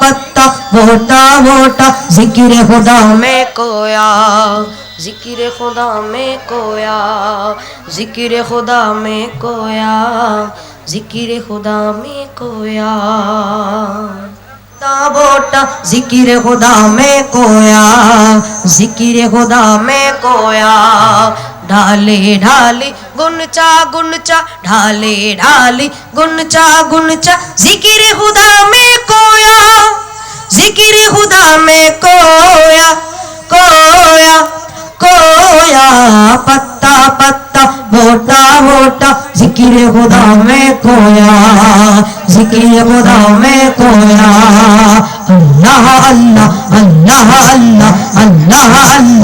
پتہ موٹا موٹا ذکر خدا میں کویا ذکر خدا میں کویا ذکر خدا میں کویا ذکر خدا میں کویا بوٹا ذکر خدا میں کویا ذکر خدا میں کویا ڈھالے ڈھالے گن چا گن چا ڈالی ڈالی گنچ چا گن چا ذکر خدا میں کویار ہدا میں کویا کویا کویا پتا پتا موٹا موٹا ذکر خدا میں کویا ذکر خدا میں کویا اللہ اللہ اللہ اللہ اللہ اللہ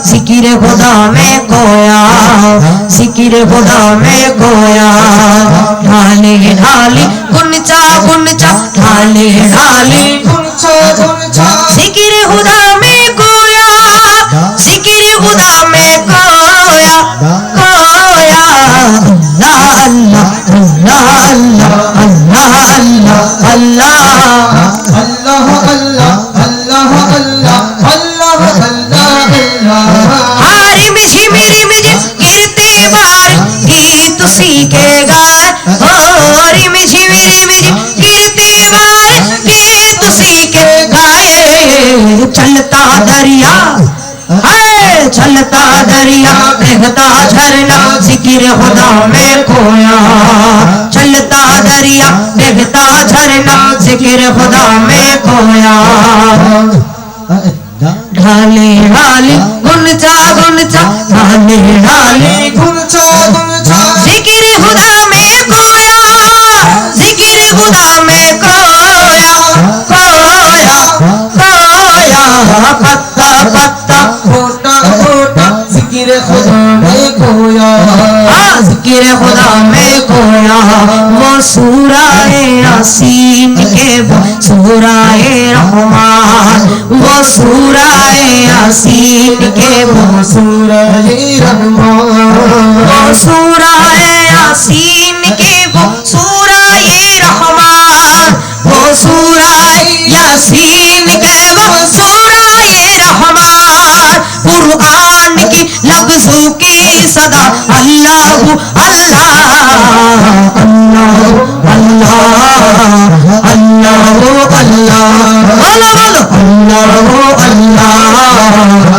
सिकिर खुदा में गोया सिकिर खुदा में गोया ढाले ढाली गुनचा गुनचा ढाले ढाली गुनचा गुनचा सिकिर खुदा में गोया सिकिर खुदा में गोया गोया अल्लाह अल्लाह अल्लाह अल्लाह अल्लाह گائے مجھ میرے گائے چلتا دریا دریا جھرنا ذکر خدا میں کھویا چلتا دریا بہتا جھرنا ذکر خدا میں کھویا ڈھالے ڈھالے گنچا گنچا ڈھالے ڈھالے گنچا পাত্তা পাত্তা ফোটা ফোটা জিকিরে খুদা মে কোয়া জিকিরে খুদা মে কোয়া वो सूराए यासीन के बाद सूराए रहमान वो सूराए यासीन के बाद सूराए रहमान वो सूराए यासीन سدا اللہ اللہ اللہ اللہ اللہ اللہ اللہ اللہ اللہ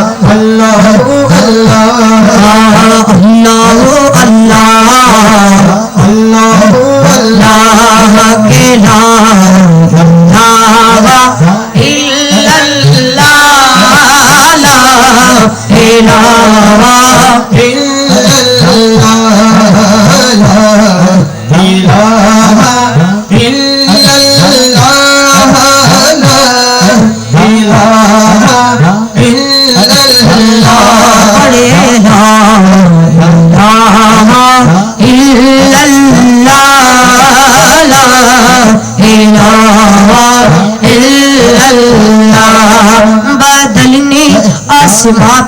اللہ اللہ اللہ اللہ اللہ اللہ ہاں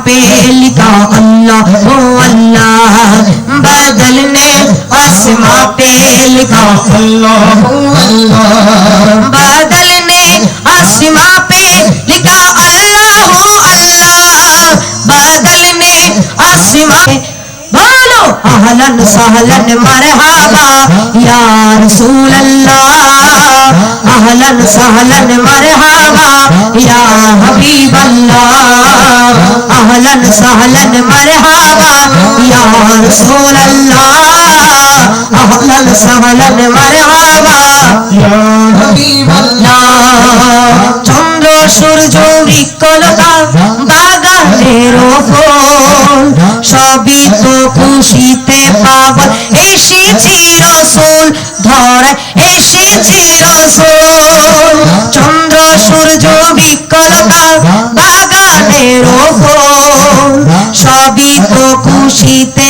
پہ لکھا اللہ ہو اللہ نے آسما پہ لکھا اللہ ہو اللہ بدل نے آسما پہ لکھا اللہ ہو اللہ بدلنے آسما بولو اہلن سہلن مرحبا یا رسول اللہ আহলন সাহলন মারহাবা ইয়া হাবিব আল্লাহ আহলন সাহলন মারহাবা ইয়া রাসূল আল্লাহ আহলন সাহলন মারহাবা ইয়া হাবিব চন্দ্র সূর্য বৃক্ষলতা চালের ওপর সবই তো খুশিতে পাগল এসেছে রসুল রসুল চন্দ্র সূর্য বিকলতা বাগানের ওপর সবই তো খুশিতে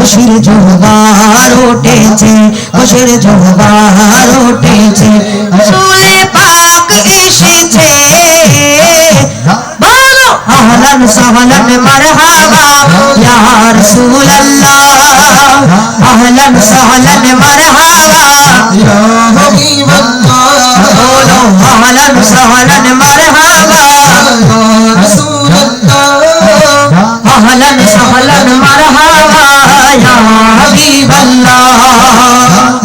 খুশির জোহবার উঠেছে খুশির জোহবার উঠেছে সুলে পাক এসেছে বলো আহলান সাহলান মারহাবা ইয়া রাসূলুল্লাহ আহলান সাহলান মারহাবা ইয়া আহলান সাহলান মারহাবা রাসূলুল্লাহ আহলান সাহলান মারহাবা হাবিব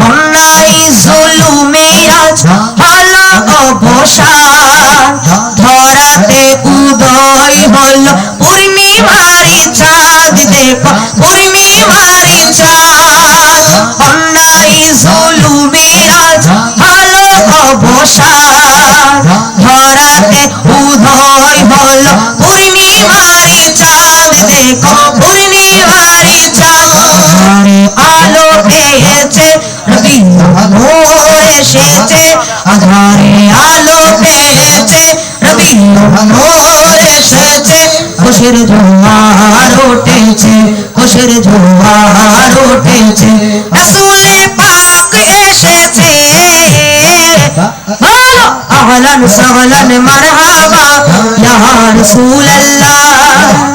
নাই জুলুমের আজ হলো অবসান ধরাতে উদয় হলো পূর্ণিমারি চাঁদ দেব পূর্ণিমারি চাঁদ নাই জুলুমের আজ হলো অবসান ধরাতে উদয় হলো পূর্ণিমারি চাঁদ দেখো পূর্ণিমারি চাঁদ আলো পেয়েছে রবি এসেছে আধারে আলো পেয়েছে রবি এসেছে খুশির জোয়ার উঠেছে খুশির জোয়ার উঠেছে রসুলে পাক এসেছে আহলান সাহলান মারহাবা ইয়া রাসূল আল্লাহ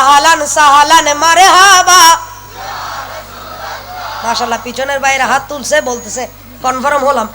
আহালান সাহালান মারে হাবা মাসাল্লাহ পিছনের বাইরে হাত তুলছে বলতেছে কনফার্ম হলাম